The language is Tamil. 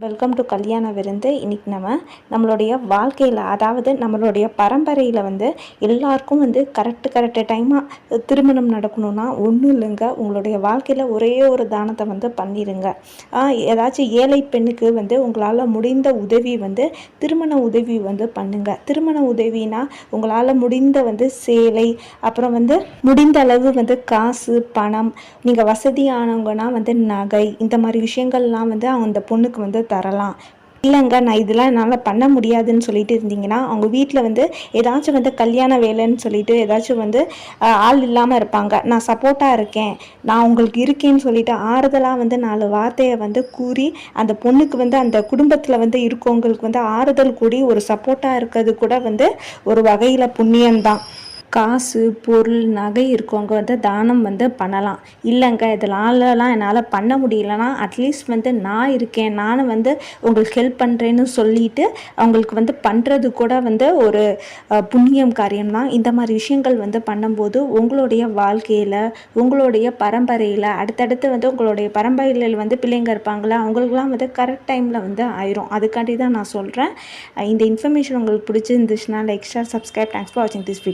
வெல்கம் டு கல்யாண விருந்து. இன்றைக்கி நம்ம நம்மளுடைய வாழ்க்கையில் அதாவது நம்மளுடைய பரம்பரையில் வந்து எல்லாருக்கும் வந்து கரெக்டு கரெக்டு டைமாக திருமணம் நடக்கணும்னா ஒன்றும் இல்லைங்க. உங்களுடைய வாழ்க்கையில் ஒரே ஒரு தானத்தை வந்து பண்ணிடுங்க ஏதாச்சும் ஏழை பெண்ணுக்கு வந்து உங்களால் முடிந்த உதவி வந்து திருமண உதவி வந்து பண்ணுங்கள் திருமண உதவினா உங்களால் முடிந்த வந்து சேலை அப்புறம் வந்து முடிந்த அளவு வந்து காசு பணம் நீங்கள் வசதியானவங்கன்னா வந்து நகை இந்த மாதிரி விஷயங்கள்லாம் வந்து அந்த பொண்ணுக்கு வந்து தரலாம். இல்லைங்க நான் இதெல்லாம் என்னால் பண்ண முடியாதுன்னு சொல்லிட்டு இருந்தீங்கன்னா அவங்க வீட்டில் வந்து ஏதாச்சும் வந்து கல்யாண வேலைன்னு சொல்லிட்டு ஏதாச்சும் வந்து ஆள் இல்லாமல் இருப்பாங்க. நான் சப்போர்ட்டாக இருக்கேன். நான் உங்களுக்கு இருக்கேன்னு சொல்லிட்டு ஆறுதலாக வந்து நாலு வார்த்தையை வந்து கூறி அந்த பொண்ணுக்கு வந்து அந்த குடும்பத்தில் வந்து இருக்கவங்களுக்கு வந்து ஆறுதல் கூடி ஒரு சப்போர்ட்டாக இருக்கிறது கூட வந்து ஒரு வகையில் புண்ணியம்தான். காசு பொருள் நகை இருக்கவங்க வந்து தானம் வந்து பண்ணலாம். இல்லைங்க இதனாலலாம் என்னால் பண்ண முடியலன்னா அட்லீஸ்ட் வந்து நான் இருக்கேன். நானும் வந்து உங்களுக்கு ஹெல்ப் பண்ணுறேன்னு சொல்லிட்டு அவங்களுக்கு வந்து பண்ணுறது கூட வந்து ஒரு புண்ணியம் காரியம் தான் இந்த மாதிரி விஷயங்கள் வந்து பண்ணும்போது உங்களுடைய வாழ்க்கையில் உங்களுடைய பரம்பரையில் அடுத்தடுத்து வந்து உங்களுடைய பரம்பரையில் வந்து பிள்ளைங்க இருப்பாங்களா அவங்களுக்குலாம் வந்து கரெக்ட் டைமில் வந்து ஆயிரும். அதுக்காண்டி தான் நான் சொல்கிறேன் இந்த இன்ஃபர்மேஷன் உங்களுக்கு பிடிச்சிருந்துச்சுன்னா like share subscribe thanks for வாட்சிங் திஸ் வீடியோ